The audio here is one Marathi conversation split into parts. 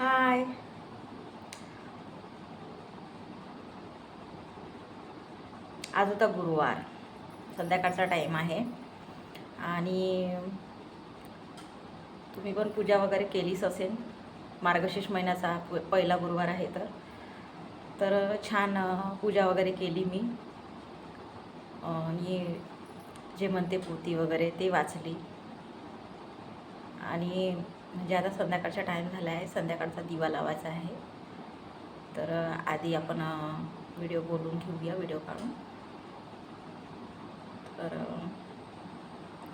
हाय आज होता गुरुवार. संध्याकाळचा टाईम आहे. आणि तुम्ही पण पूजा वगैरे केलीच असेल. मार्गशीर्ष महिन्याचा प- पहिला गुरुवार आहे तर. तर छान पूजा वगैरे केली मी. आणि जे म्हणते पोती वगैरे ते वाचली. आणि म्हणजे आता संध्याकाळचा टाईम झाला आहे संध्याकाळचा दिवा लावायचा आहे. तर आधी आपण व्हिडिओ बोलून घेऊया व्हिडिओ काढून. तर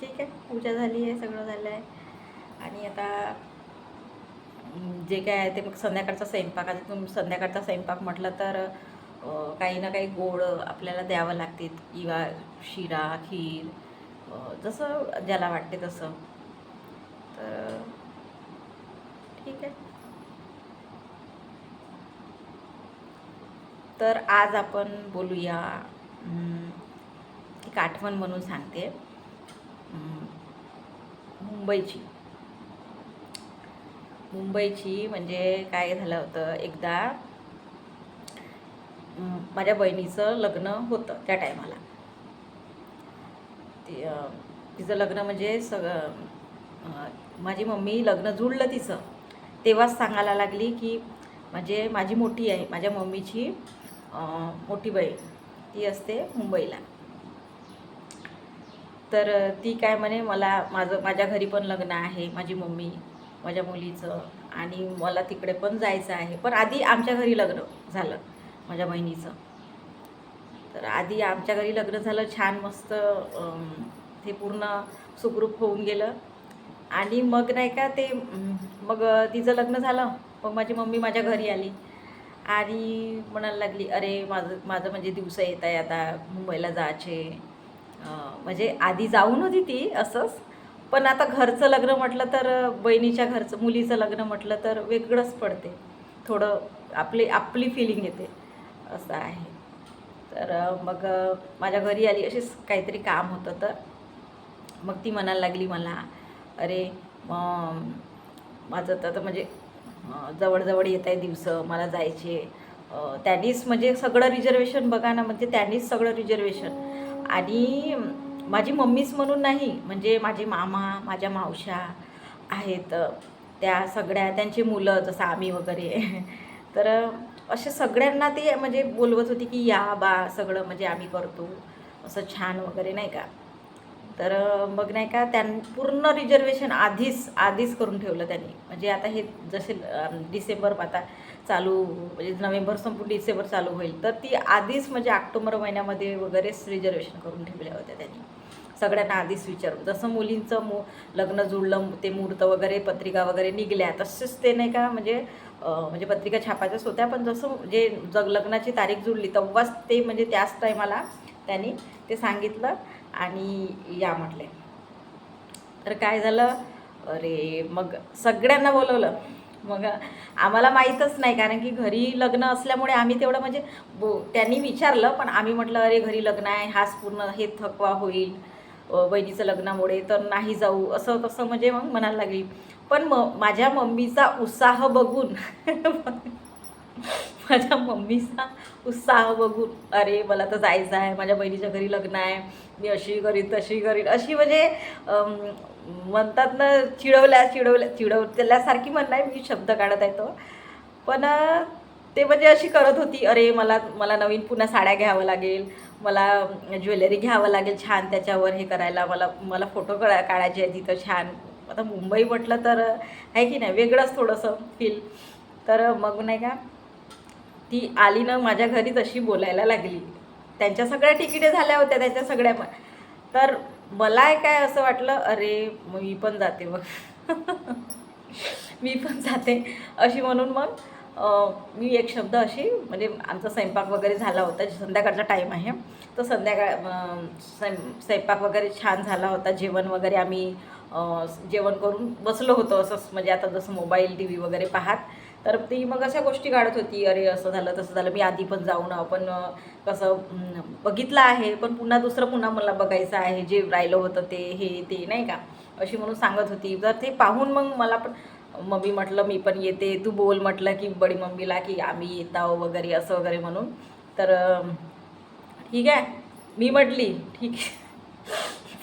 ठीक आहे पूजा झाली आहे सगळं झालं आहे. आणि आता जे काय आहे ते मग संध्याकाळचा स्वयंपाक. आता तुम संध्याकाळचा स्वयंपाक म्हटलं तर काही ना काही गोड आपल्याला द्यावं लागते. किंवा शिरा खीर जसं ज्याला वाटते तसं. तर ठीक आहे. तर आज आपण बोलूया एक आठवण म्हणून सांगते. मुंबईची. मुंबईची म्हणजे काय झालं होतं एकदा माझ्या बहिणीचं लग्न होतं त्या टायमाला. ती तिचं लग्न म्हणजे सगळं माझी मम्मी लग्न जुळलं तिचं. तेव्हाच सांगायला लागली की म्हणजे माझी मोठी आहे माझ्या मम्मीची मोठी बहीण ती असते मुंबईला. तर ती काय म्हणे मला माझं माझ्या घरी पण लग्न आहे माझी मम्मी माझ्या मुलीचं आणि मला तिकडे पण जायचं आहे. पण आधी आमच्या घरी लग्न झालं माझ्या बहिणीचं. तर आधी आमच्या घरी लग्न झालं छान मस्त ते पूर्ण सुखरूप होऊन गेलं. आणि मग नाही का ते मग तिचं लग्न झालं. मग माझी मम्मी माझ्या घरी आली. आणि म्हणायला लागली अरे माझं माझं म्हणजे दिवस येत आहे आता मुंबईला जायचे. म्हणजे आधी जाऊन होती ती असंच. पण आता घरचं लग्न म्हटलं तर बहिणीच्या घरचं मुलीचं लग्न म्हटलं तर वेगळंच पडते. थोडं आपली आपली फिलिंग येते. असं आहे. तर मग माझ्या घरी आली अशीच काहीतरी काम होतं तर. मग ती म्हणायला लागली मला अरे मग माझं तर आता म्हणजे जवळजवळ येत आहे दिवस मला जायचे. त्यांनीच म्हणजे सगळं रिझर्वेशन बघा ना म्हणजे त्यांनीच सगळं रिझर्वेशन आणि माझी मम्मीच म्हणून नाही म्हणजे माझे मामा माझ्या मावशा आहेत त्या सगळ्या त्यांची मुलं जसं आम्ही वगैरे. तर असे सगळ्यांना ते म्हणजे बोलवत होती की या बा सगळं म्हणजे आम्ही करतो. असं छान वगैरे नाही का? तर मग नाही का त्यां पूर्ण रिझर्वेशन आधीच आधीच करून ठेवलं त्यांनी. म्हणजे आता हे जसे डिसेंबर आता चालू म्हणजे नोव्हेंबर संपून डिसेंबर चालू होईल तर ती आधीच म्हणजे ऑक्टोबर महिन्यामध्ये वगैरेच रिझर्वेशन करून ठेवल्या होत्या त्यांनी. सगळ्यांना आधीच विचारून. जसं मुलींचं मु लग्न जुळलं ते मुहूर्त वगैरे पत्रिका वगैरे निघल्या तसेच ते नाही का म्हणजे म्हणजे पत्रिका छापायच्याच होत्या. पण जसं जे जग लग्नाची तारीख जुळली तेव्हाच ते म्हणजे त्याच टायमाला त्यांनी ते सांगितलं. आणि या म्हटले. तर काय झालं? अरे मग सगळ्यांना बोलवलं. मग आम्हाला माहीतच नाही कारण की घरी लग्न असल्यामुळे आम्ही तेवढं म्हणजे बो त्यांनी विचारलं पण आम्ही म्हटलं अरे घरी लग्न आहे हाच पूर्ण हे थकवा होईल बहिणीचं लग्नामुळे तर नाही जाऊ. असं तसं म्हणजे मग म्हणायला लागली. पण म माझ्या मम्मीचा उत्साह बघून माझ्या मम्मीचा उत्साह बघून अरे मला तर जायचं आहे माझ्या बहिणीच्या घरी लग्न आहे मी अशी करीन तशी करीन अशी म्हणजे म्हणतात ना चिडवल्या चिडवल्या चिडवल्यासारखी म्हणणार मी शब्द काढत आहे तो. पण ते म्हणजे अशी करत होती अरे मला मला नवीन पुन्हा साड्या घ्यावं लागेल मला ज्वेलरी घ्यावं लागेल छान त्याच्यावर हे करायला मला मला फोटो काढा काढायचे आहे तिथं छान. आता मुंबई म्हटलं तर आहे की नाही वेगळंच थोडंसं फील तर मग नाही का ती आली ना माझ्या घरी तशी बोलायला लागली. त्यांच्या सगळ्या तिकिटे झाल्या होत्या त्याच्या सगळ्या पण. तर मला काय असं वाटलं अरे मी पण जाते मग. मी पण जाते. अशी म्हणून मग मी एक शब्द अशी म्हणजे आमचा स्वयंपाक वगैरे झाला होता संध्याकाळचा टाईम आहे. तर संध्याकाळ स्वयंपाक वगैरे छान झाला होता. जेवण वगैरे आम्ही जेवण करून बसलो होतो असंच म्हणजे आता जसं मोबाईल टी व्ही वगैरे पाहात. तर ती मग अशा गोष्टी काढत होती. अरे असं झालं तसं झालं. मी आधी पण जाऊन आपण कसं बघितलं आहे. पण पुन्हा दुसरं पुन्हा मला बघायचं आहे. जे राहिलं होतं ते हे ते नाही का? अशी म्हणून सांगत होती. तर ते पाहून मग मला पण मम्मी म्हटलं मी पण येते. तू बोल म्हटलं की बडी मम्मीला की आम्ही येत आहो वगैरे असं वगैरे म्हणून. तर ठीक आहे. मी म्हटली ठीक आहे.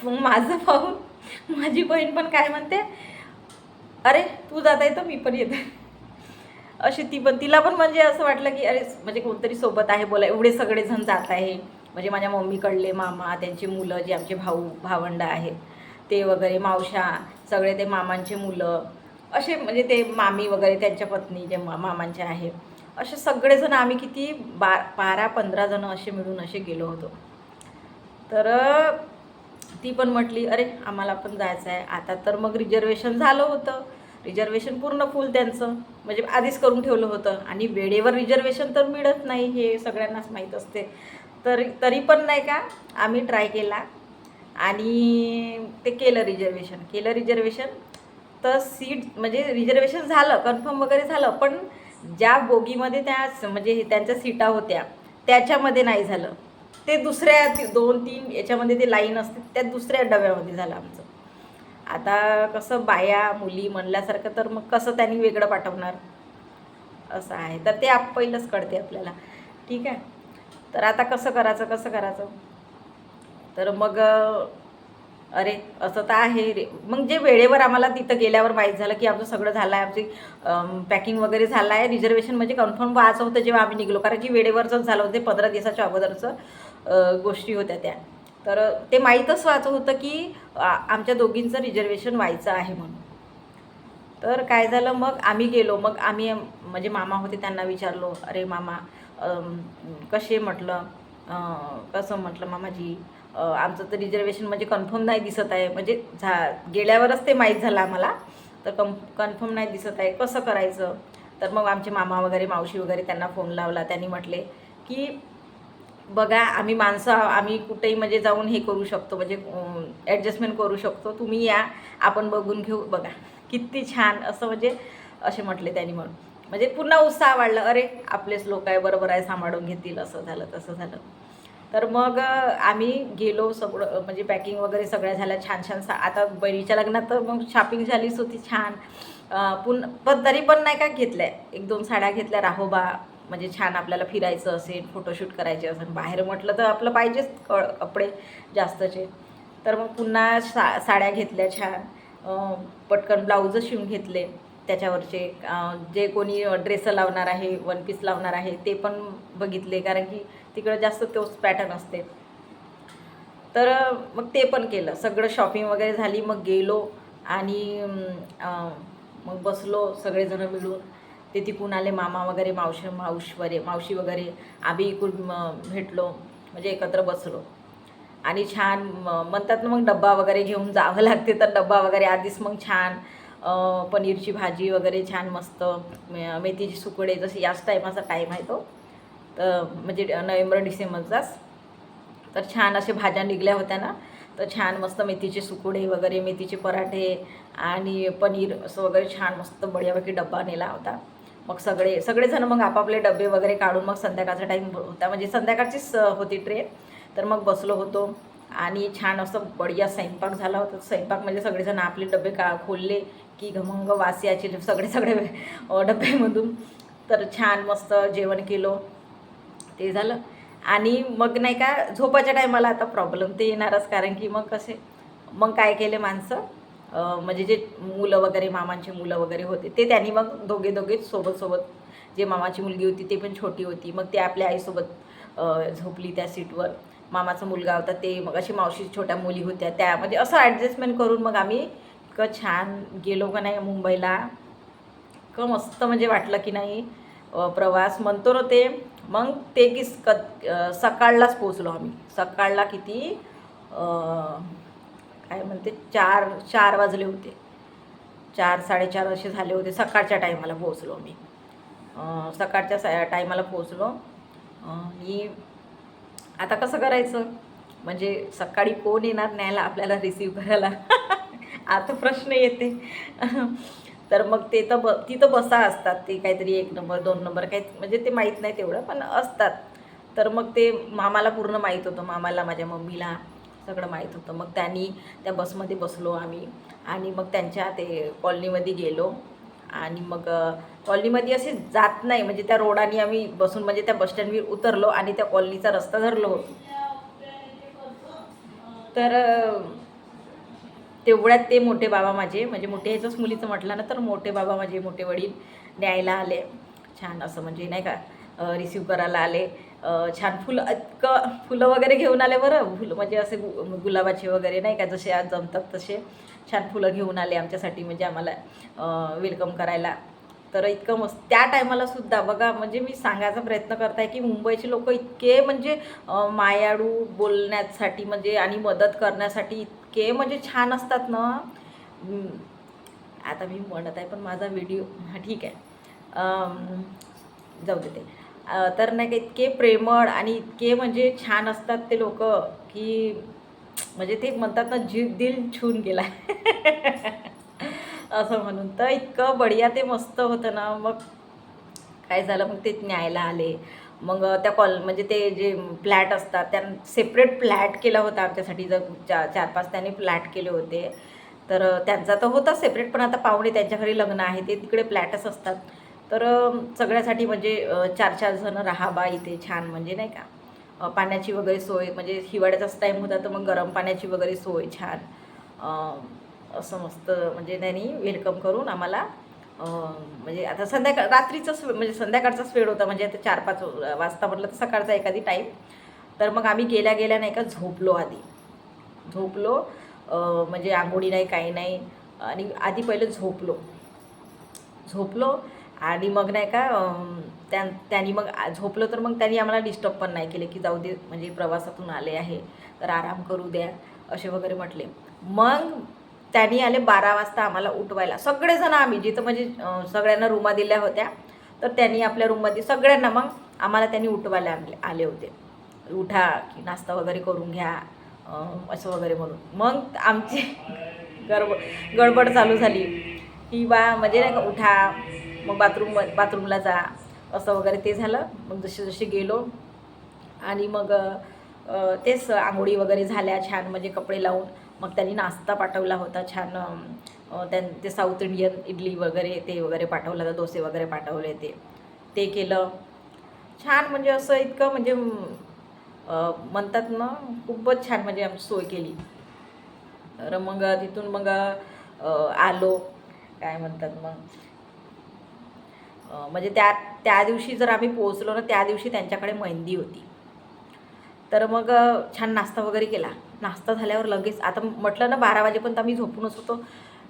मग माझं पाहून माझी बहीण पण काय म्हणते अरे तू जाता येतं मी पण येते. अशी ती पण तिला पण म्हणजे असं वाटलं की अरे म्हणजे कोणतरी सोबत आहे बोला एवढे सगळेजण जात आहे. म्हणजे माझ्या मम्मीकडले मामा त्यांची मुलं जे आमचे भाऊ भावंड आहेत ते वगैरे मावशा सगळे ते मामांचे मुलं असे म्हणजे ते मामी वगैरे त्यांच्या पत्नी जे मा मामांचे आहे असे सगळेजण आम्ही किती बा बारा पंधरा जणं असे मिळून असे गेलो होतो. तर ती पण म्हटली अरे आम्हाला पण जायचं आहे आता तर मग रिझर्वेशन झालं होतं. रिझर्वेशन पूर्ण फुल त्यांचं. म्हणजे आधीच करून ठेवलं होतं. आणि वेळेवर रिझर्वेशन तर मिळत नाही हे सगळ्यांनाच माहीत असते. तरी तरी पण नाही का आम्ही ट्राय केला. आणि ते केलं रिझर्वेशन केलं रिझर्वेशन तर सीट म्हणजे रिझर्वेशन झालं कन्फर्म वगैरे झालं पण ज्या बोगीमध्ये त्या म्हणजे हे त्यांच्या सीटा होत्या त्याच्यामध्ये नाही झालं. ते दुसऱ्या दोन तीन याच्यामध्ये ते लाईन असते त्या दुसऱ्या डब्यामध्ये झालं आमचं. आता कसं बाया मुली म्हणल्यासारखं तर मग कसं त्यांनी वेगळं पाठवणार? असं आहे. तर ते आप पहिलंच कळते आपल्याला. ठीक आहे? तर आता कसं करायचं कसं करायचं? तर मग अरे असं तर आहे रे. मग जे वेळेवर आम्हाला तिथं गेल्यावर माहीत झालं की आमचं सगळं झालं आहे आमची पॅकिंग वगैरे झालं आहे. रिझर्वेशन म्हणजे कन्फर्म व्हायचं होतं जेव्हा आम्ही निघलो. कारण की वेळेवरच झालं होतं ते पंधरा दिवसाच्या अगोदरचं गोष्टी होत्या त्या. तर ते माहीतच व्हायचं होतं की आमच्या दोघींचं रिझर्वेशन व्हायचं आहे म्हणून. तर काय झालं मग आम्ही गेलो. मग आम्ही म्हणजे मामा होते त्यांना विचारलो अरे मामा कसे म्हटलं कसं? म्हटलं मामाजी आमचं तर रिझर्वेशन म्हणजे कन्फर्म नाही दिसत आहे. म्हणजे झा गेल्यावरच ते माहीत झालं आम्हाला. तर कम कन्फर्म नाही दिसत आहे कसं करायचं? तर मग आमचे मामा वगैरे मावशी वगैरे त्यांना फोन लावला. त्यांनी म्हटले की बघा आम्ही माणसं आम्ही कुठेही म्हणजे जाऊन हे करू शकतो म्हणजे ॲडजस्टमेंट करू शकतो. तुम्ही या आपण बघून घेऊ बघा. किती छान असं म्हणजे असे म्हटले त्यांनी म्हणून. म्हणजे पुन्हा उत्साह वाढला अरे आपलेच लोक आहे बरोबर आहे सांभाळून घेतील असं झालं तसं झालं. तर मग आम्ही गेलो सगळं म्हणजे पॅकिंग वगैरे सगळ्या झाल्या छान छान सा आता बहिणीच्या लग्नात तर मग शॉपिंग झालीच होती छान. पुन पण तरी पण नाही का घेतल्या. एक दोन साड्या घेतल्या राहोबा म्हणजे छान आपल्याला फिरायचं असेल फोटोशूट करायचे असेल बाहेर म्हटलं तर आपलं पाहिजेच क कपडे जास्तचे. तर मग पुन्हा सा साड्या घेतल्या छान. पटकन ब्लाऊज शिवून घेतले त्याच्यावरचे. जे कोणी ड्रेस लावणार आहे वन पीस लावणार आहे ते पण बघितले कारण की तिकडं जास्त तोच पॅटर्न असते. तर मग ते पण केलं. सगळं शॉपिंग वगैरे झाली मग गेलो आणि मग बसलो सगळेजणं मिळून. ते तिकून आले मामा वगैरे मावशी मावश मावशी वगैरे आम्ही इकडून भेटलो म्हणजे एकत्र बसलो. आणि छान म्हणतात ना मग डब्बा वगैरे घेऊन जावं लागते तर डब्बा वगैरे आधीच मग छान पनीरची भाजी वगैरे छान मस्त मेथीची सुकडे जसे याच टायमाचा टाईम आहे तो तर म्हणजे नोव्हेंबर डिसेंबरचाच. तर छान असे भाज्या निघल्या होत्या ना तर छान मस्त मेथीचे सुकुडे वगैरे मेथीचे पराठे आणि पनीर असं वगैरे छान मस्त बढियापैकी डब्बा नेला होता. मग सगळे सगळेजण मग आपापले डबे वगैरे काढून मग संध्याकाळचा टाईम होता म्हणजे संध्याकाळचीच होती ट्रेन तर मग बसलो होतो आणि छान असं बढिया स्वयंपाक झाला होता. स्वयंपाक म्हणजे सगळेजण आपले डबे का खोलले की घमंग वास यायचे सगळे सगळे डब्यामधून. तर छान मस्त जेवण केलं. ते झालं. आणि मग नाही का झोपाच्या टायमाला आता प्रॉब्लेम ते येणारच. कारण की मग कसे मग काय केले माणसं? म्हणजे जे मुलं वगैरे मामांची मुलं वगैरे होते ते त्यांनी मग दोघे दोघे सोबत सोबत जे मामाची मुलगी होती ते पण छोटी होती. मग ते आपल्या आईसोबत झोपली त्या सीटवर. मामाचा मुलगा होता ते मग अशी मावशी छोट्या मुली होत्या. त्या म्हणजे असं ॲडजस्टमेंट करून मग आम्ही इतकं छान गेलो का नाही मुंबईला. इतकं मस्त म्हणजे वाटलं की नाही प्रवास. म्हणतो ना ते मग ते की क सकाळलाच पोचलो आम्ही. सकाळला किती काय म्हणते चार चार वाजले होते. चार साडेचार असे झाले होते. सकाळच्या टायमाला पोहोचलो मी. सकाळच्या सा टायमाला पोहोचलो. आणि आता कसं करायचं? म्हणजे सकाळी कोण येणार न्यायला आपल्याला रिसीव करायला? आता प्रश्न येते. तर मग ते तर ब तिथं बसा असतात. ते काहीतरी एक नंबर दोन नंबर काही म्हणजे ते माहीत नाही तेवढं पण असतात. तर मग ते मामाला पूर्ण माहीत होतं. मामाला माझ्या मम्मीला सगळं माहीत होतं. मग त्यांनी त्या बसमध्ये बसलो आम्ही आणि मग त्यांच्या ते कॉलनीमध्ये गेलो. आणि मग कॉलनीमध्ये असे जात नाही. म्हणजे त्या रोडाने आम्ही बसून म्हणजे त्या बसस्टँडवर उतरलो आणि त्या कॉलनीचा रस्ता धरलो. होतो तर तेवढ्यात ते मोठे बाबा माझे म्हणजे मोठे ह्याच्याच मुलीचं म्हटलं ना तर मोठे बाबा माझे मोठे वडील न्यायला आले. छान असं म्हणजे नाही का रिसीव करायला आले. छान फुलं इतकं फुलं वगैरे घेऊन आले बरं. फुलं म्हणजे असे गु गुलाबाचे वगैरे नाही का जसे आज जमतात तसे. छान फुलं घेऊन आले आमच्यासाठी म्हणजे आम्हाला वेलकम करायला. तर इतकं मस्त त्या टायमाला सुद्धा बघा म्हणजे मी सांगायचा प्रयत्न करताय की मुंबईचे लोक इतके म्हणजे मायाडू मायाळू बोलण्यासाठी म्हणजे आणि मदत करण्यासाठी इतके म्हणजे छान असतात ना. आता मी म्हणत आहे पण माझा व्हिडिओ हा ठीक आहे. जाऊ दे ते. तर नाही का इतके प्रेमळ आणि इतके म्हणजे छान असतात ते लोक की म्हणजे ते म्हणतात ना जीव दिल छून गेला असं म्हणून. तर इतकं बढिया ते मस्त होतं ना. मग काय झालं? मग ते न्यायला आले. मग त्या कॉल म्हणजे ते जे फ्लॅट असतात त्या सेपरेट फ्लॅट केला होता आमच्यासाठी. जर चार चार पाच त्यांनी फ्लॅट केले होते. तर त्यांचा तर होता सेपरेट पण आता पाहुणे त्यांच्या घरी लग्न आहे. ते तिकडे फ्लॅटच असतात. तर सगळ्यासाठी म्हणजे चार चार जण राहा बा इथे छान म्हणजे नाही का? पाण्याची वगैरे सोय म्हणजे हिवाळ्याचाच टाईम होता तर मग गरम पाण्याची वगैरे सोय छान. असं मस्त म्हणजे त्यांनी वेलकम करून आम्हाला म्हणजे आता संध्याकाळ रात्रीचाच म्हणजे संध्याकाळचाच वेळ होता म्हणजे आता चार पाच वाजता म्हटलं तर सकाळचा एखादी टाईम तर मग आम्ही गेल्या गेल्या नाही का झोपलो आधी. झोपलो म्हणजे आंघोळी नाही काही नाही. आणि आधी पहिले झोपलो. झोपलो आणि मग नाही का त्या त्यांनी मग झोपलं तर मग त्यांनी आम्हाला डिस्टर्ब पण नाही केले की जाऊ दे म्हणजे प्रवासातून आले आहे तर आराम करू द्या असे वगैरे म्हटले. मग त्यांनी आले बारा वाजता आम्हाला उठवायला. सगळेजण आम्ही जिथं म्हणजे सगळ्यांना रूमा दिल्या होत्या तर त्यांनी आपल्या रूममध्ये सगळ्यांना मग आम्हाला त्यांनी उठवायला आणले आले होते. उठा की नाश्ता वगैरे करून घ्या असं वगैरे म्हणून. मग आमची गडबड गडबड चालू झाली. की बा म्हणजे नाही का उठा मग बाथरूम बाथरूमला जा असं वगैरे ते झालं. मग जसे जसे गेलो आणि मग तेच आंघोळी वगैरे झाल्या छान म्हणजे कपडे लावून. मग त्यांनी नाश्ता पाठवला होता छान त्यां ते साऊथ इंडियन इडली वगैरे ते वगैरे पाठवलं होतं डोसे वगैरे पाठवले ते. ते केलं. छान म्हणजे असं इतकं म्हणजे म्हणतात ना खूपच छान म्हणजे आमची सोय केली. तर मग तिथून मग आलो. काय म्हणतात मग? म्हणजे त्या त्या दिवशी जर आम्ही पोहोचलो ना त्या दिवशी त्यांच्याकडे मेहंदी होती. तर मग छान नाश्ता वगैरे केला. नाश्ता झाल्यावर लगेच आता म्हटलं ना बारा वाजेपर्यंत आम्ही झोपूनच होतो.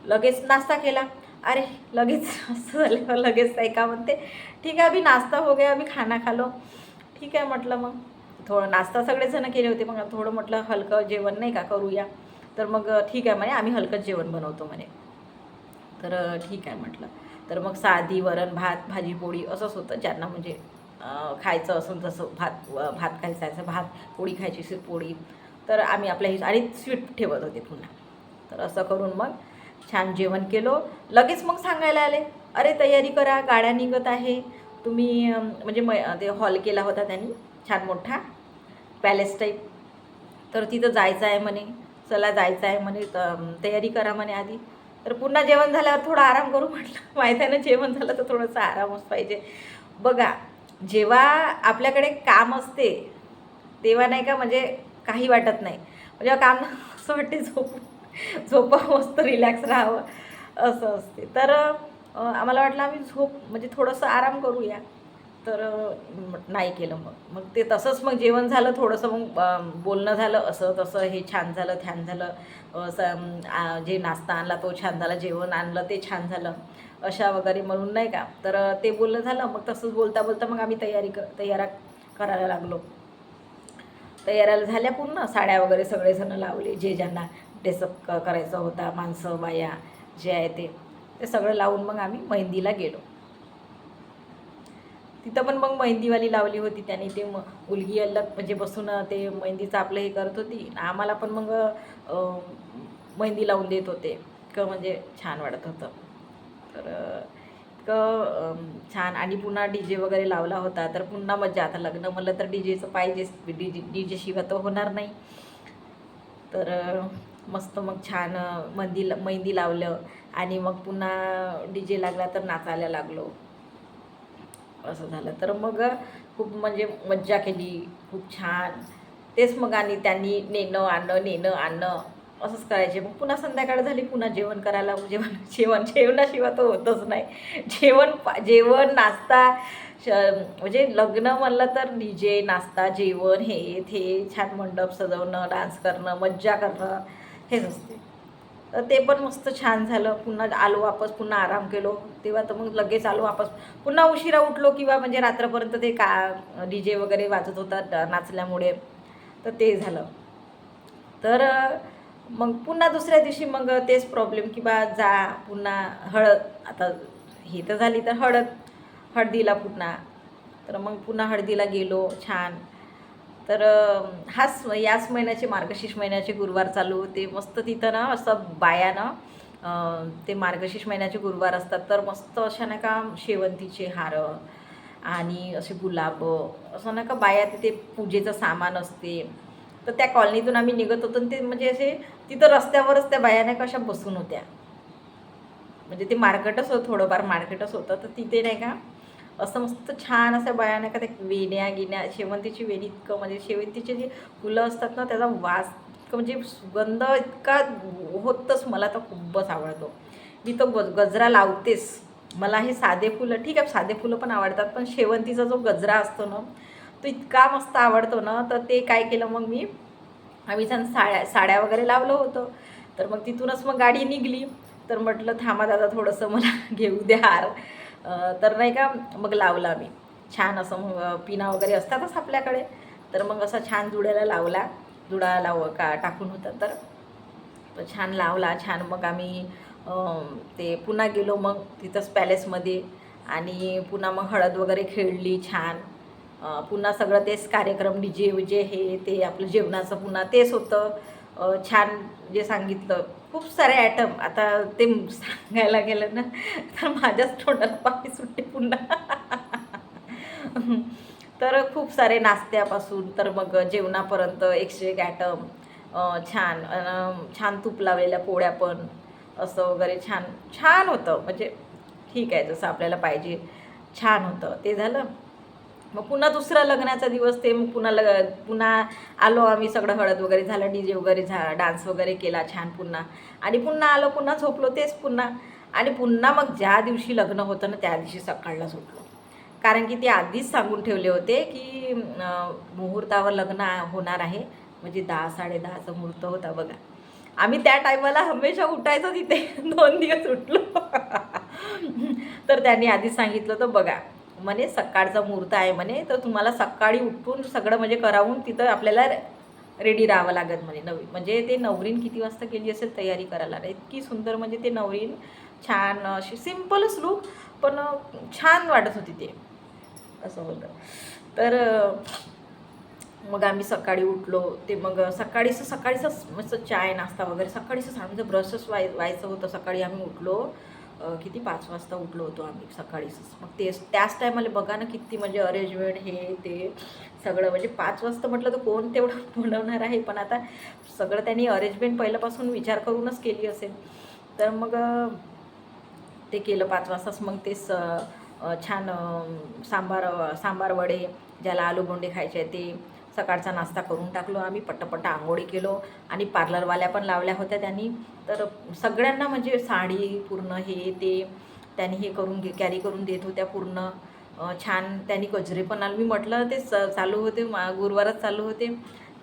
लगेच नाश्ता केला. अरे लगेच नाश्ता झाल्यावर लगेच नाही का म्हणते ठीक आहे आम्ही नाश्ता हो गया आम्ही खाना खालो. ठीक आहे म्हटलं मग. थोडं नाश्ता सगळेजणं केले होते मग थोडं म्हटलं हलकं जेवण नाही का करूया. तर मग ठीक आहे म्हणे आम्ही हलकंच जेवण बनवतो म्हणे. तर ठीक आहे म्हटलं. तर मग साधी वरण भात भाजी पोळी असंच होतं. ज्यांना म्हणजे खायचं असं तसं भात भात खायचं असं भात पोळी खायची असेल पोळी. तर आम्ही आपल्या हिश आणि स्वीट ठेवत होते पुन्हा. तर असं करून मग छान जेवण केलो. लगेच मग सांगायला आले अरे तयारी करा गाड्या निघत आहे. तुम्ही म्हणजे म ते हॉल केला होता त्यांनी छान मोठा पॅलेस टाईप. तर तिथं जायचं आहे म्हणे. चला जायचं आहे म्हणे. त- तयारी करा म्हणे आधी. तर पुन्हा जेवण झाल्यावर थोडं आराम करू म्हटलं. माहीत आहे ना जेवण झालं तर थोडंसं आरामच पाहिजे. बघा जेव्हा आपल्याकडे काम असते तेव्हा नाही का म्हणजे काही वाटत नाही. जेव्हा काम असं वाटते झोप झोपा मस्त रिलॅक्स राहावं असं असते. तर आम्हाला वाटलं आम्ही झोप म्हणजे थोडंसं आराम करूया. तर नाही केलं मग. मग ते तसंच मग जेवण झालं थोडंसं मग बोलणं झालं असं तसं हे छान झालं छान झालं. असं जे नाश्ता आणला तो छान झाला जेवण आणलं ते छान झालं अशा वगैरे म्हणून नाही का? तर ते बोलणं झालं मग तसंच बोलता बोलता मग आम्ही तयारी क तयारा करायला लागलो. तयाऱ्याला झाल्या पूर्ण साड्या वगैरे सगळेजणं लावले जे ज्यांना ड्रेसअप क करायचा होता माणसं बाया जे आहे ते ते सगळं लावून मग आम्ही मेहंदीला गेलो. तिथं पण मग मेहंदीवाली लावली होती त्याने. ते म मुलगी अलग म्हणजे बसून ते मेहंदीचं आपलं हे करत होती. आम्हाला पण मग मेहंदी लावून देत होते. इतकं म्हणजे छान वाटत होतं. तर इतकं छान. आणि पुन्हा डी जे वगैरे लावला होता. तर पुन्हा मजा आता लग्न म्हणलं तर डी जेचं पाहिजेच. डी जे डी जे शिवाय तर होणार नाही. तर मस्त मग छान मंदी मेहंदी लावलं. आणि मग पुन्हा डी जे लागला तर नाचायला लागलो. असं झालं. तर मग खूप म्हणजे मज्जा केली. खूप छान. तेच मग आणि त्यांनी नेणं आणणं नेणं आणणं असंच करायचे. मग पुन्हा संध्याकाळ झाली पुन्हा जेवण करायला जेवण जेवण जेवणाशिवाय तर होतच नाही. जेवण पा- जेवण नाश्ता श म्हणजे लग्न म्हणलं तर डी जे नाश्ता जेवण हे ते छान मंडप सजवणं डान्स करणं मज्जा करणं हेच असते तर ते पण मस्त छान झालं. पुन्हा आलो वापस पुन्हा आराम केलो. तेव्हा तर मग लगेच आलो वापस. पुन्हा उशिरा उठलो किंवा म्हणजे रात्रपर्यंत ते का डी जे वगैरे वाजत होतात नाचल्यामुळे. तर ते झालं. तर मग पुन्हा दुसऱ्या दिवशी मग तेच प्रॉब्लेम की बा जा पुन्हा हळद. आता ही तर झाली तर हळद. हळदीला पुन्हा. तर मग पुन्हा हळदीला गेलो छान. तर हाच याच महिन्याचे मार्गशीर्ष महिन्याचे गुरुवार चालू होते. मस्त तिथं ना असं बायानं ते मार्गशीर्ष महिन्याचे गुरुवार असतात. तर मस्त अशा नाही का शेवंतीचे हार आणि असे गुलाब असं नाही का बाया तिथे पूजेचं सामान असते. तर त्या कॉलनीतून आम्ही निघत होतो आणि ते म्हणजे असे तिथं रस्त्यावरच त्या बाया नाही का अशा बसून होत्या. म्हणजे ते मार्केटच होतं थोडंफार मार्केटच होतं. तर तिथे नाही का असं मस्त छान असं बाया नाही का त्या वेण्या गिण्या शेवंतीची वेणी इतकं म्हणजे शेवंतीचे जे फुलं असतात ना त्याचा वास इतकं म्हणजे सुगंध इतका होतच मला तर खूपच आवडतो. मी तो गज गजरा लावतेच. मला हे साधे फुलं ठीक आहे साधे फुलं पण आवडतात पण शेवंतीचा जो गजरा असतो ना तो इतका मस्त आवडतो ना तर ते काय केलं मग मी आम्ही छान साड्या साड्या वगैरे लावलं होतं. तर मग तिथूनच मग गाडी निघली. तर म्हटलं थांबा दादा थोडंसं मला घेऊ द्या हार. तर नाही का मग लावला आम्ही छान असं मग पिना वगैरे असतातच आपल्याकडे. तर मग असा छान जुड्याला लावला. जुडा लाव का टाकून होता तर. तो छान लावला छान मग आम्ही ते पुन्हा गेलो मग तिथंच पॅलेसमध्ये. आणि पुन्हा मग हळद वगैरे खेळली छान. पुन्हा सगळं तेच कार्यक्रम डी जे विजे हे ते आपलं जेवणाचं पुन्हा तेच होतं. छान जे सांगितलं. खूप सारे ॲटम आता ते सांगायला गेलं ना तर माझ्याच तोंडाला पाणी सुटते पुन्हा. तर खूप सारे नाश्त्यापासून तर मग जेवणापर्यंत एकशे एक ॲटम छान छान तूप लावलेल्या पोळ्या पण असं वगैरे छान छान होतं. म्हणजे ठीक आहे जसं आपल्याला पाहिजे छान होतं. ते झालं. मग पुन्हा दुसरा लग्नाचा दिवस ते मग पुन्हा लग पुन्हा आलो आम्ही सगळं हळद वगैरे झालं डी जे वगैरे झा डान्स वगैरे केला छान पुन्हा. आणि पुन्हा आलो पुन्हा झोपलो तेच पुन्हा. आणि पुन्हा मग ज्या दिवशी लग्न होतं ना त्या दिवशी सकाळला झोपलो. कारण की ते आधीच सांगून ठेवले होते की मुहूर्तावर लग्न होणार आहे. म्हणजे दहा साडेदहाचा मुहूर्त होता बघा. आम्ही त्या टायमाला हमेशा उठायचो तिथे. दोन दिवस उठलो. तर त्यांनी आधीच सांगितलं तर बघा म्हणे सकाळचा मुहूर्त आहे म्हणे तर तुम्हाला सकाळी उठून सगळं म्हणजे करावून तिथं आपल्याला रेडी राहावं लागत म्हणे नवी म्हणजे ते नवरीन किती वाजता केली असेल तयारी करायला? इतकी सुंदर म्हणजे ते नवरीन छान अशी सिम्पलच लुक पण छान वाटत होती ते. असं होतं. तर मग आम्ही सकाळी उठलो. ते मग सकाळीच सकाळीच मस्त चाय नाश्ता वगैरे सकाळीच आमचं ब्रशच व्हाय व्हायचं होतं. सकाळी आम्ही उठलो. किती पाच वाजता उठलो होतो आम्ही सकाळीच मग तेच त्याच टायमाला बघा ना किती म्हणजे अरेंजमेंट हे ते सगळं. म्हणजे पाच वाजता म्हटलं तर कोण तेवढं बोलवणार आहे. पण आता सगळं त्यांनी अरेंजमेंट पहिल्यापासून विचार करूनच केली असेल. तर मग ते केलं पाच वाजताच. मग तेच स छान सांबार सांबार वडे ज्याला आलू बोंडे खायचे ते सकाळचा नाश्ता करून टाकलो. आम्ही पट्टपट्ट आंघोळी केलो आणि पार्लरवाल्या पण लावल्या होत्या त्यांनी. तर सगळ्यांना म्हणजे साडी पूर्ण हे ते त्यांनी हे करून घे कॅरी करून देत होत्या पूर्ण. छान त्यांनी गजरे पण आले मी म्हटलं ते स चालू होते मा- गुरुवारच चालू होते.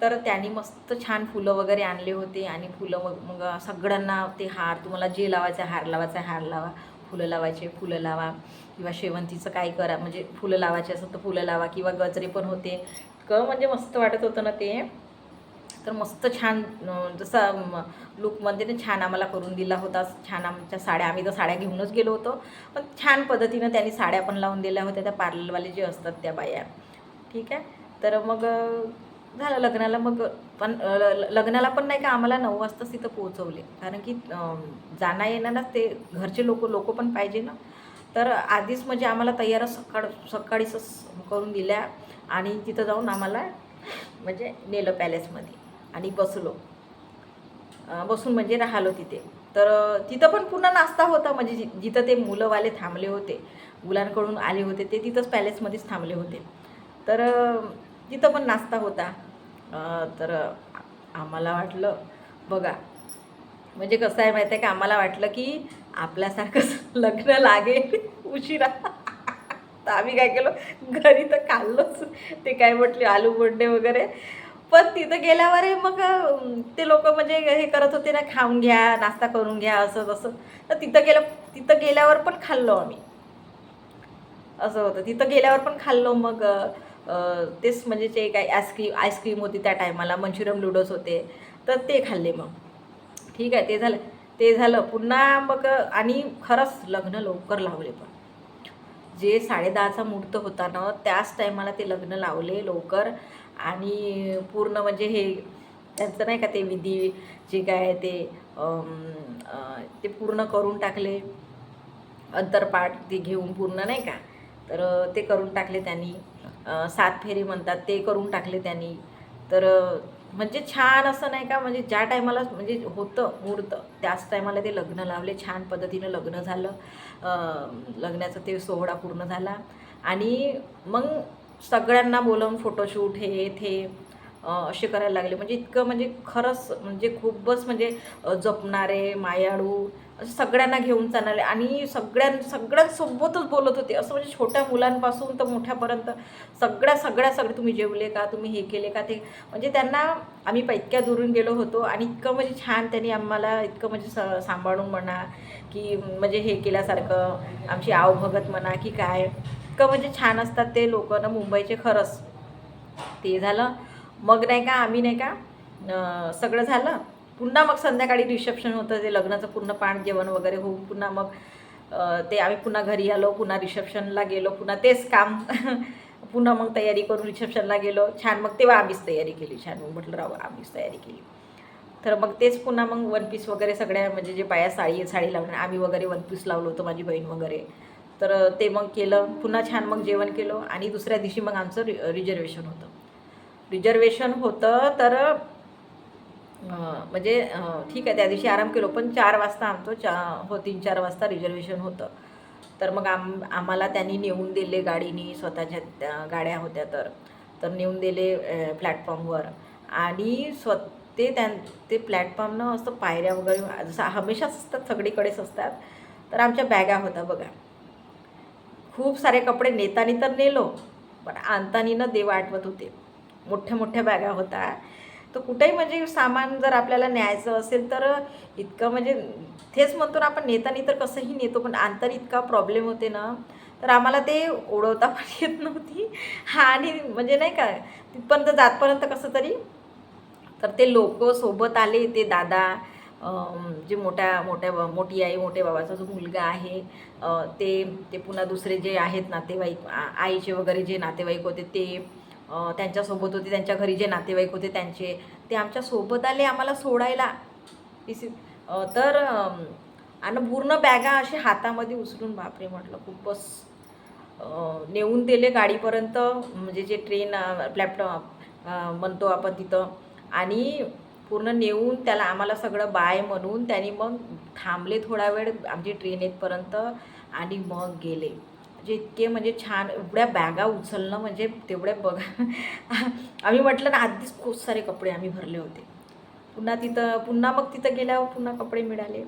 तर त्यांनी मस्त छान फुलं वगैरे आणले होते आणि फुलं मग मग सगळ्यांना ते हार तुम्हाला जे लावायचं हार लावायचा हार लावा. फुलं लावायचे फुलं लावा. किंवा शेवंतीचं काय करा म्हणजे फुलं लावायचे असेल तर फुलं लावा किंवा गजरे पण होते. क म्हणजे मस्त वाटत होतं ना ते. तर मस्त छान जसा लुकमध्ये ना छान आम्हाला करून दिला होता. छान आमच्या साड्या आम्ही तर साड्या घेऊनच गेलो होतो. पण छान पद्धतीनं त्यांनी साड्या पण लावून दिल्या होत्या. त्या पार्लरवाले जे असतात त्या बाया. ठीक आहे? तर मग झालं लग्नाला मग पण ल- लग्नाला पण नाही का आम्हाला नऊ वाजताच तिथं पोहोचवले. कारण की जाणं येणारच ते घरचे लोक लोक पण पाहिजे ना. तर आधीच म्हणजे आम्हाला तयार सकाळ सकाळीच करून दिल्या. आणि तिथं जाऊन आम्हाला म्हणजे नेलं पॅलेसमध्ये आणि बसलो. बसून म्हणजे राहिलो तिथे. तर तिथं पण पुन्हा नाश्ता होता. म्हणजे जि जिथं ते मुलंवाले थांबले होते मुलांकडून आले होते ते तिथंच पॅलेसमध्येच थांबले होते. तर तिथं पण नाश्ता होता. तर आम्हाला वाटलं बघा म्हणजे कसं आहे माहिती आहे का? आम्हाला वाटलं की आपल्यासारखंच लग्न लागेल उशिरा. तर आम्ही काय केलं? घरी तर खाल्लोच. ते काय म्हटले आलू बोंडे वगैरे. पण तिथं गेल्यावर मग ते लोक म्हणजे हे करत होते ना खाऊन घ्या नाश्ता करून घ्या असं तसं. तर तिथं गेलं तिथं गेल्यावर पण खाल्लो आम्ही. असं होतं. तिथं गेल्यावर पण खाल्लो मग तेच म्हणजे जे काही आईस्क्रीम आईस्क्रीम होती त्या टायमाला मंचुरियन नूडल्स होते तर ते खाल्ले मग. ठीक आहे ते झालं. ते झालं. पुन्हा मग आणि खरंच लग्न लवकर लावले पण. जे साडेदहाचा मुहूर्त होता ना त्याच टायमाला ते लग्न लावले लवकर. आणि पूर्ण म्हणजे हे त्यांचं नाही का ते विधी जे काय ते ते पूर्ण करून टाकले. अंतरपाठ ते घेऊन पूर्ण नाही का? तर ते करून टाकले त्यांनी. सात फेरी म्हणतात ते करून टाकले त्यांनी. तर म्हणजे छान असं नाही का म्हणजे ज्या टायमाला म्हणजे होतं मुहूर्त त्याच टायमाला ते लग्न लावले छान पद्धतीनं लग्न झालं. लग्नाचा ते सोहळा पूर्ण झाला. आणि मग सगळ्यांना बोलवून फोटोशूट हे ते असे करायला लागले. म्हणजे इतकं म्हणजे खरंच म्हणजे खूपच म्हणजे जपणारे मायाळू सगळ्यांना घेऊन चालले. आणि सगळ्यां सगळ्यांसोबतच बोलत होते. असं म्हणजे छोट्या मुलांपासून तर मोठ्यापर्यंत सगळ्या सगळ्या सगळे तुम्ही जेवले का? तुम्ही हे केले का? ते. म्हणजे त्यांना आम्ही इतक्या दुरून गेलो होतो आणि इतकं म्हणजे छान त्यांनी आम्हाला इतकं म्हणजे स सांभाळून म्हणा की म्हणजे हे केल्यासारखं आमची आवभगत म्हणा की काय. इतकं म्हणजे छान असतात ते लोक ना मुंबईचे खरंच. ते झालं. मग नाही का आम्ही नाही का सगळं झालं. पुन्हा मग संध्याकाळी रिसेप्शन होतं ते लग्नाचं पूर्ण पाण जेवण वगैरे होऊन पुन्हा मग ते आम्ही पुन्हा घरी आलो पुन्हा रिसेप्शनला गेलो पुन्हा तेच काम पुन्हा मग तयारी करून रिसेप्शनला गेलो. छान मग तेव्हा आम्हीच तयारी केली. छान मग म्हटलं राव आम्हीच तयारी केली. तर मग तेच पुन्हा मग वन पीस वगैरे सगळ्या म्हणजे जे बाया साडी साडी लावणार आम्ही वगैरे वन पीस लावलो होतो माझी बहीण वगैरे. तर ते मग केलं. पुन्हा छान मग जेवण केलं. आणि दुसऱ्या दिवशी मग आमचं रि रिजर्वेशन होतं. रिजर्वेशन होतं तर म्हणजे ठीक आहे त्या दिवशी आराम केलो पण चार वाजता आमचं चा हो तीन चार वाजता रिजर्वेशन होतं. तर मग आम आम्हाला त्यांनी नेऊन दिले गाडीनी स्वतःच्या त्या गाड्या होत्या तर. तर नेऊन दिले प्लॅटफॉर्मवर आणि स्व ते त्यां ते प्लॅटफॉर्मनं असं पायऱ्या वगैरे जसं हमेशाच असतात सगळीकडेच असतात. तर आमच्या बॅगा होत्या बघा. खूप सारे कपडे नेतानी तर नेलो पण आणतानी ना देव आठवत होते. मोठ्या मोठ्या बॅगा होत्या. तर कुठेही म्हणजे सामान जर आपल्याला न्यायचं असेल तर इतकं म्हणजे तेच म्हणतो ना आपण नेतानी तर कसंही नेतो पण अंतर इतका प्रॉब्लेम होते ना तर आम्हाला ते ओढवता पण येत नव्हती. हा आणि म्हणजे नाही का तिथपर्यंत जातपर्यंत कसं तरी तर ते लोक सोबत आले ते दादा जे मोठ्या मोठ्या मोठी आई मोठ्या बाबाचा जो मुलगा आहे ते ते पुन्हा दुसरे जे आहेत नातेवाईक आईचे वगैरे जे नातेवाईक होते ते त्यांच्यासोबत होते त्यांच्या घरी जे नातेवाईक होते त्यांचे ते आमच्यासोबत आले आम्हाला सोडायला. इसी तर आणि पूर्ण बॅगा असे हातामध्ये उचलून बापरे म्हटलं खूपच नेऊन दिले गाडीपर्यंत म्हणजे जे ट्रेन प्लॅपटॉप म्हणतो आपण तिथं. आणि पूर्ण नेऊन त्याला आम्हाला सगळं बाय म्हणून त्यांनी मग थांबले थोडा वेळ आमची ट्रेन येतपर्यंत आणि मग गेले. जे इतके म्हणजे छान एवढ्या बॅगा उचलणं म्हणजे तेवढ्या बघा. आम्ही म्हटलं ना आधीच खूप सारे कपडे आम्ही भरले होते. पुन्हा तिथं पुन्हा मग तिथं गेल्यावर पुन्हा कपडे मिळाले.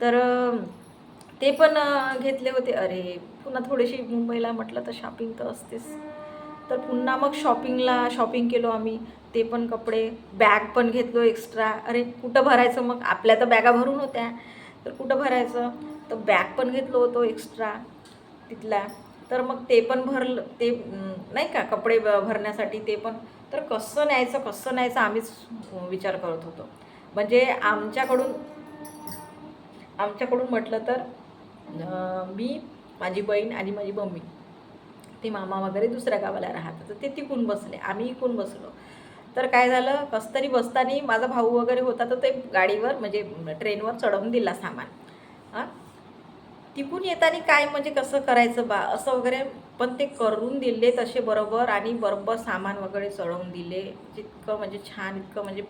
तर ते पण घेतले होते. अरे पुन्हा थोडीशी मुंबईला म्हटलं तर शॉपिंग तर असतेच. तर पुन्हा मग शॉपिंगला शॉपिंग केलो आम्ही. ते पण कपडे बॅग पण घेतलो एक्स्ट्रा अरे कुठं भरायचं मग? आपल्या तर बॅगा भरून होत्या. तर कुठं भरायचं? तर बॅग पण घेतलो होतो एक्स्ट्रा तिथला तर मग ते पण भरलं ते नाही का कपडे ब- भरण्यासाठी ते पण. तर कसं न्यायचं कसं न्यायचं आम्हीच विचार करत होतो. म्हणजे आमच्याकडून आमच्याकडून म्हटलं तर मी माझी बहीण आणि माझी मम्मी ते मामा वगैरे दुसऱ्या गावाला राहतात. तर ते तिकून बसले आम्ही इकून बसलो. तर काय झालं कसं तरी बसताना माझा भाऊ वगैरे होता तर ते गाडीवर म्हणजे ट्रेनवर चढवून दिला सामान. हां? तिकून येताना काय म्हणजे कसं करायचं बा? असं वगैरे पण ते करून दिले तसे बरोबर आणि बरोबर सामान वगैरे चढवून दिले. जितकं म्हणजे छान इतकं म्हणजे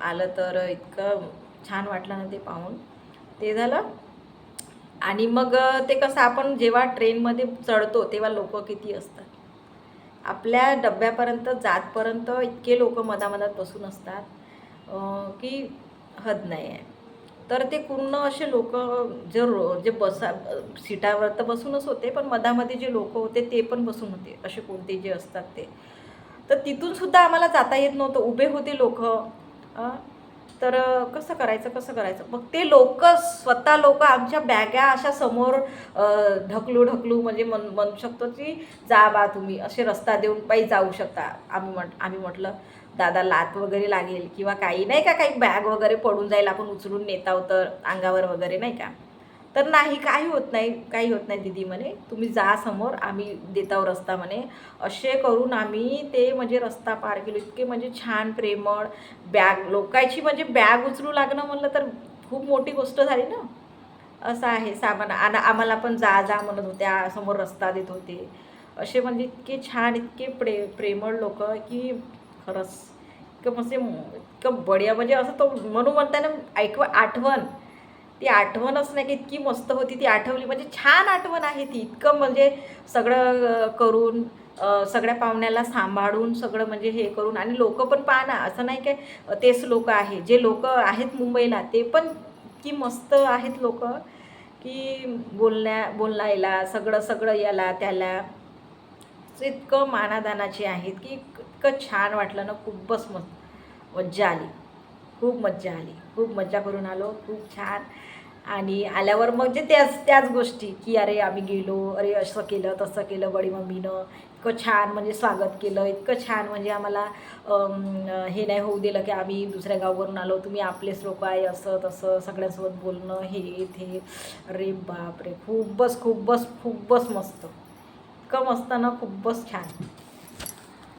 आलं तर इतकं छान वाटलं ना ते पाहून. ते झालं. आणि मग ते कसं आपण जेव्हा ट्रेनमध्ये चढतो तेव्हा लोक किती असतात? आपल्या डब्यापर्यंत जातपर्यंत इतके लोक मधामधात बसून असतात की हद नाही आहे तर ते पूर्ण असे लोक जे रो जे बसा सीटावर तर बसूनच होते पण मधामध्ये जे लोक होते ते पण बसून होते असे कोणते जे असतात ते. तर तिथूनसुद्धा आम्हाला जाता येत नव्हतं उभे होते लोक. तर कसं करायचं कसं करायचं? मग ते लोक स्वतः लोक आमच्या बॅगा अशा समोर ढकलू ढकलू म्हणजे मन म्हणू शकतो की जा बा तुम्ही असे रस्ता देऊन पायी जाऊ शकता. आम्ही म्हट आम्ही म्हटलं दादा लात वगैरे लागेल किंवा काही नाही का काही बॅग वगैरे पडून जाईल आपण उचलून नेता तर अंगावर वगैरे नाही का? तर नाही काही होत नाही काही होत नाही दिदी म्हणे. तुम्ही जा समोर आम्ही देताव रस्ता म्हणे. असे करून आम्ही ते म्हणजे रस्ता पार केलो. इतके म्हणजे छान प्रेमळ बॅग लोकायची म्हणजे बॅग उचलू लागणं म्हणलं तर खूप मोठी गोष्ट झाली ना. असं आहे सामान. आणि आम्हाला पण जा जा म्हणत होत्या समोर रस्ता देत होते. असे म्हणजे इतके छान इतके प्रे प्रेमळ लोक की खरंच. इतकं म्हणजे इतकं बढिया म्हणजे असं तो म्हणून म्हणताना ऐकवा आठवण. ती आठवणच नाही की इतकी मस्त होती ती आठवली. म्हणजे छान आठवण आहे ती. इतकं म्हणजे सगळं करून सगळ्या पाहुण्याला सांभाळून सगळं म्हणजे हे करून आणि लोक पण पाहा ना असं नाही काय तेच लोक आहे. जे लोक आहेत मुंबईला ते पण की मस्त आहेत लोक की बोलण्या बोलायला सगळं सगळं याला त्याला. इतकं मानादानाचे आहेत की इतकं छान वाटलं ना खूपच मस्त. मज्जा आली. खूप मज्जा आली. खूप मज्जा करून आलो. खूप छान. आणि आल्यावर मग जे त्याच त्याच गोष्टी की अरे आम्ही गेलो अरे असं केलं तसं केलं बडी मम्मीनं. इतकं छान म्हणजे स्वागत केलं. इतकं छान म्हणजे आम्हाला हे नाही होऊ दिलं की आम्ही दुसऱ्या गावावरून आलो. तुम्ही आपलेच लोक आहे असं तसं सगळ्यांसोबत बोलणं हे ते. अरे बापरे! खूपच खूपच खूपच मस्त. इतकं मस्त ना खूपच छान.